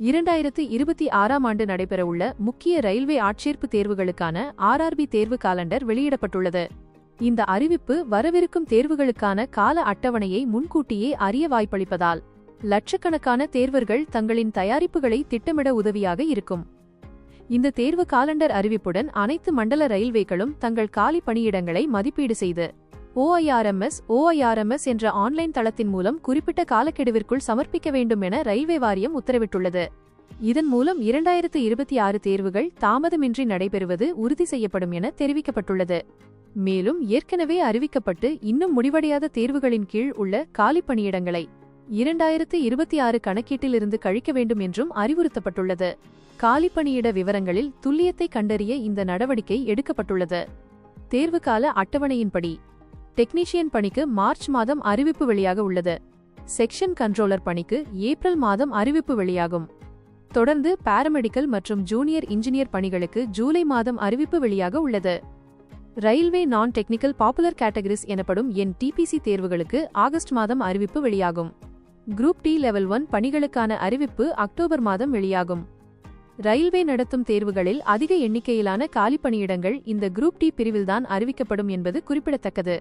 இரண்டாயிரத்து இருபத்தி ஆறாம் ஆண்டு நடைபெறவுள்ள முக்கிய ரயில்வே ஆட்சேர்ப்பு தேர்வுகளுக்கான ஆர்ஆர்பி தேர்வு காலண்டர் வெளியிடப்பட்டுள்ளது. இந்த அறிவிப்பு வரவிருக்கும் தேர்வுகளுக்கான கால அட்டவணையை முன்கூட்டியே அறிய வாய்ப்பளிப்பதால் லட்சக்கணக்கான தேர்வர்கள் தங்களின் தயாரிப்புகளை திட்டமிட உதவியாக இருக்கும். இந்த தேர்வு காலண்டர் அறிவிப்புடன் அனைத்து மண்டல ரயில்வேக்களும் தங்கள் காலி பணியிடங்களை மதிப்பீடு செய்து ஓஐஆர்எம்எஸ் ஓஐஆர்எம்எஸ் என்ற ஆன்லைன் தளத்தின் மூலம் குறிப்பிட்ட காலக்கெடுவிற்குள் சமர்ப்பிக்க வேண்டும் என ரயில்வே வாரியம் உத்தரவிட்டுள்ளது. இதன் மூலம் இரண்டாயிரத்து இருபத்தி ஆறு தேர்வுகள் தாமதமின்றி நடைபெறுவது உறுதி செய்யப்படும் என தெரிவிக்கப்பட்டுள்ளது. மேலும் ஏற்கனவே அறிவிக்கப்பட்டு இன்னும் முடிவடையாத தேர்வுகளின் கீழ் உள்ள காலி பணியிடங்களை இரண்டாயிரத்து இருபத்தி ஆறு கணக்கீட்டிலிருந்து கழிக்க வேண்டும் என்றும் அறிவுறுத்தப்பட்டுள்ளது. காலிப்பணியிட விவரங்களில் துல்லியத்தை கண்டறிய இந்த நடவடிக்கை எடுக்கப்பட்டுள்ளது. தேர்வுகால அட்டவணையின்படி டெக்னீஷியன் பணிக்கு மார்ச் மாதம் அறிவிப்பு வெளியாக உள்ளது. செக்ஷன் கண்ட்ரோலர் பணிக்கு ஏப்ரல் மாதம் அறிவிப்பு வெளியாகும். தொடர்ந்து பாராமெடிக்கல் மற்றும் ஜூனியர் இன்ஜினியர் பணிகளுக்கு ஜூலை மாதம் அறிவிப்பு வெளியாக உள்ளது. ரயில்வே நான் டெக்னிக்கல் பாப்புலர் கேட்டகரிஸ் எனப்படும் என் டிபிசி தேர்வுகளுக்கு ஆகஸ்ட் மாதம் அறிவிப்பு வெளியாகும். குரூப் டி லெவல் ஒன் பணிகளுக்கான அறிவிப்பு அக்டோபர் மாதம் வெளியாகும். ரயில்வே நடத்தும் தேர்வுகளில் அதிக எண்ணிக்கையிலான காலி பணியிடங்கள் இந்த குரூப் டி பிரிவில்தான் அறிவிக்கப்படும் என்பது குறிப்பிடத்தக்கது.